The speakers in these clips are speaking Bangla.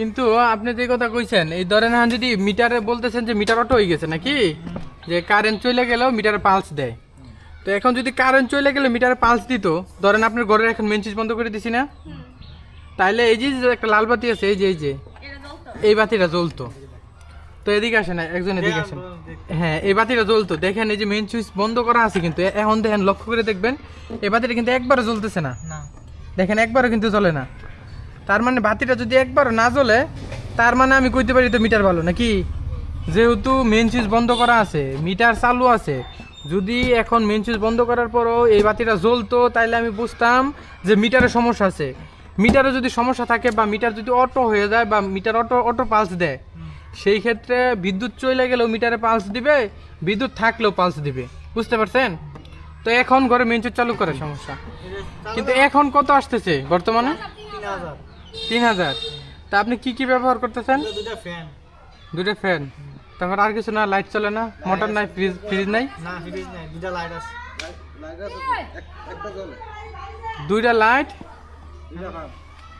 কিন্তু আপনি যে কথা কইছেন এই ধরেন এখন যদি মিটারে বলতেছেন যে মিটার অটো হয়ে গেছে নাকি? যে কারেন্ট চলে গেলেও মিটারে পালস দেয়। তো এখন যদি কারেন্ট চলে গেলে মিটারে পালস দিত ধরেন আপনার ঘরের এখন মেন সুইচ বন্ধ করে দিছি না? তাইলে এই যে একটা লাল বাতি আছে এই যে এই যে এই বাতিটা জ্বলতো। তো এদিকে আসে না একজন এদিকে আসেন। হ্যাঁ এই বাতিটা জ্বলতো। দেখেন এই যে মেন সুইচ বন্ধ করা আছে কিন্তু এখন দেখেন লক্ষ্য করে দেখবেন এই বাতিটা কিন্তু একবারও জ্বলতেছে না। না। দেখেন একবারও কিন্তু জ্বলে না। তার মানে বাতিটা যদি একবারও না জ্বলে, তার মানে আমি কইতে পারি তো মিটার ভালো, নাকি? যেহেতু মেন সুইচ বন্ধ করা আছে, মিটার চালু আছে, যদি এখন মেন সুইচ বন্ধ করার পরও এই বাতিটা জ্বলতো, তাইলে আমি বুঝতাম যে মিটারে সমস্যা আছে। মিটারে যদি সমস্যা থাকে বা মিটার যদি অটো হয়ে যায় বা মিটার অটো অটো পালস দেয়, সেই ক্ষেত্রে বিদ্যুৎ চলে গেলেও মিটারে পালস দিবে, বিদ্যুৎ থাকলেও পালস দিবে। বুঝতে পারছেন? তো এখন ঘরে মেন সুইচ চালু করে, সমস্যা। কিন্তু এখন কত আসতেছে বর্তমানে? তিন হাজার। তা আপনি কি কি ব্যবহার করতেছেন? দুটা ফ্যান দুটো ফ্যান তারপর আর কিছু না লাইট চলে না? মোটর নাই ফ্রিজ ফ্রিজ নাই? না ফ্রিজ নাই দুটা লাইট আছে। দুইটা লাইট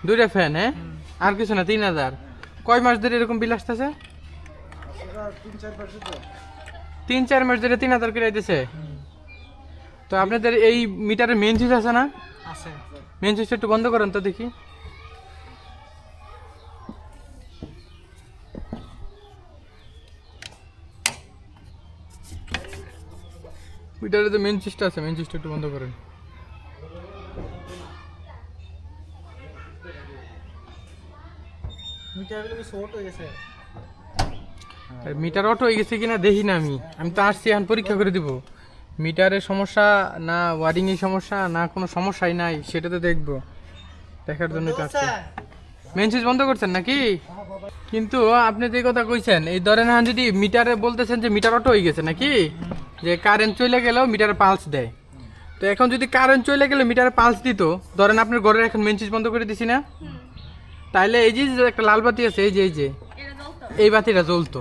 দুইটা ফ্যান হ্যাঁ? আর কিছু না তিন হাজার। কয় মাস ধরে এরকম বিল আসতেছে? তিন চার মাস ধরে তিন হাজার করে দিতেছে তো আপনাদের এই মিটারের মেন সুইচ আছে না? মেন সুইচটা একটু বন্ধ করেন তো দেখি। মিটারে যে মেন সুইচটা আছে মেন সুইচটা একটু বন্ধ করেন। মিটার অটো হয়ে গেছে? কিনা দেখি না আমি। আমি তো আসছি এখন পরীক্ষা করে দিব। মিটারের সমস্যা না ওয়ারিং এর সমস্যা না কোনো সমস্যাই নাই সেটা তো দেখব। দেখার জন্য তো আসছি। মেন সুইচ বন্ধ করছেন নাকি? কিন্তু আপনি যে কথা কইছেন এই ধরেন যদি মিটারে বলতেছেন যে মিটার অটো হয়ে গেছে নাকি? যে কারেন্ট চলে গেলেও মিটারে পালস দেয়। তো এখন যদি কারেন্ট চলে গেলে মিটারে পালস দিত ধরেন আপনার ঘরের এখন মেন সুইচ বন্ধ করে দিছি না? তাইলে এই যে একটা লাল বাতি আছে এই যে এই যে এই বাতিটা জ্বলতো।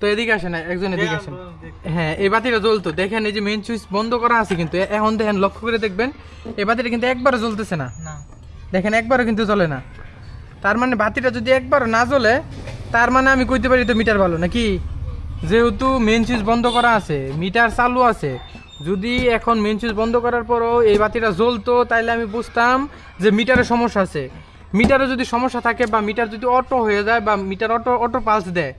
তো এদিকে আসেন একজন এদিকে আসেন। হ্যাঁ এই বাতিটা জ্বলতো। দেখেন এই যে মেন সুইচ বন্ধ করা আছে কিন্তু এখন দেখেন লক্ষ্য করে দেখবেন এই বাতিটা কিন্তু একবারও জ্বলতেছে না। না। দেখেন একবারও কিন্তু জ্বলে না। তার মানে বাতিটা যদি একবারও না জ্বলে তার মানে আমি কইতে পারি তো মিটার ভালো নাকি? যেহেতু মেন সুইচ বন্ধ করা আছে মিটার চালু আছে যদি এখন মেন সুইচ বন্ধ করার পরও এই বাতিটা জ্বলতো তাইলে আমি বুঝতাম যে মিটারে সমস্যা আছে। মিটারে যদি সমস্যা থাকে বা মিটার যদি অটো হয়ে যায় বা মিটার অটো অটো পালস দেয়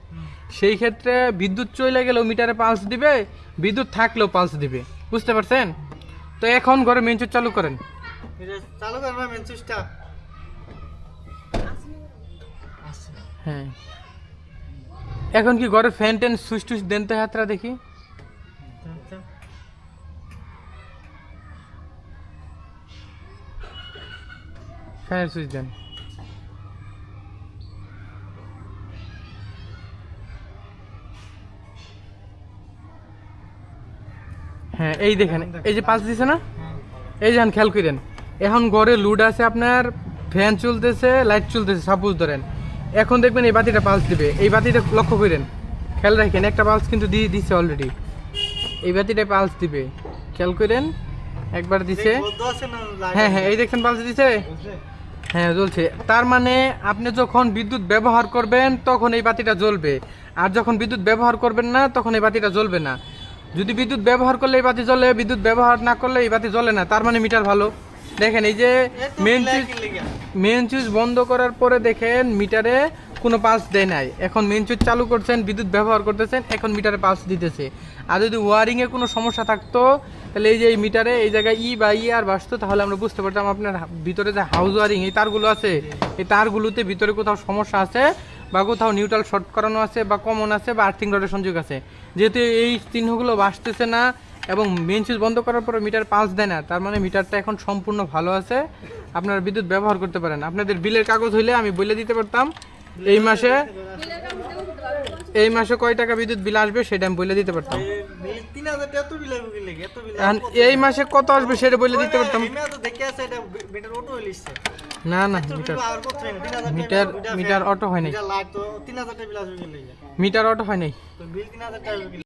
সেই ক্ষেত্রে বিদ্যুৎ চলে গেলেও মিটারে পালস দিবে বিদ্যুৎ থাকলেও পালস দিবে। বুঝতে পারছেন? তো এখন ঘরে মেন সুইচ চালু করেন। চালু করেন মেন সুইচটা হ্যাঁ। এখন কি ঘরে ফ্যান ট্যান সুইচ টুইচ দেন তো হাতরা দেখি? ফ্যানের সুইচ দেন। হ্যাঁ এই দেখেন, এই যে পাঁচ দিছে না? এই যান খেয়াল করেন, এখন ঘরে লুড আছে আপনার ফ্যান চলতেছে লাইট চলতেছে সাপোজ ধরেন। এখন দেখবেন এই বাতিটা পালস দিবে। এই বাতিটা লক্ষ্য করেন। খেয়াল রাখেন একটা পালস কিন্তু দিয়ে দিছে অলরেডি এই বাতিটা পালস দিবে। খেয়াল করেন একবার দিছে। হ্যাঁ হ্যাঁ এই দেখছেন পালস দিছে? হ্যাঁ জ্বলছে। তার মানে আপনি যখন বিদ্যুৎ ব্যবহার করবেন তখন এই বাতিটা জ্বলবে। আর যখন বিদ্যুৎ ব্যবহার করবেন না তখন এই বাতিটা জ্বলবে না। যদি বিদ্যুৎ ব্যবহার করলে এই বাতি জ্বলে বিদ্যুৎ ব্যবহার না করলে এই বাতি জ্বলে না। তার মানে মিটার ভালো। দেখেন এই যে মেন সুইচ মেন সুইচ বন্ধ করার পরে দেখেন মিটারে কোনো পাস দেয় নাই। এখন মেন সুইচ চালু করছেন বিদ্যুৎ ব্যবহার করতেছেন এখন মিটারে পাস দিতেছে। আর যদি ওয়ারিং এ কোনো সমস্যা থাকতো তাহলে এই যে এই মিটারে এই জায়গায় ই বা ই আর বাসতো তাহলে আমরা বুঝতে পারতাম আপনার ভিতরে যে হাউস ওয়ারিং এই তারগুলো আছে। এই তারগুলোতে ভিতরে কোথাও সমস্যা আছে বা কোথাও নিউট্রাল শর্ট করানো আছে বা কমন আছে বা আর্থিং রডের সংযোগ আছে। যেহেতু এই চিহ্নগুলো বাসতেছে না এবং মেন সুইচ বন্ধ করার পরে মিটার পালস দেয় না। তার মানে মিটারটা এখন সম্পূর্ণ ভালো আছে। আপনারা বিদ্যুৎ ব্যবহার করতে পারেন। আপনাদের বিলের কাগজ হইলে আমি বলে দিতে পারতাম। এই মাসে এই মাসে কয় টাকা বিদ্যুৎ বিল আসবে সেটা আমি বলে দিতে পারতাম। এই মাসে কত আসবে সেটা বলে দিতে পারতাম। না না মিটার মিটার মিটার অটো হয় নাই। মিটার অটো হয় নাই।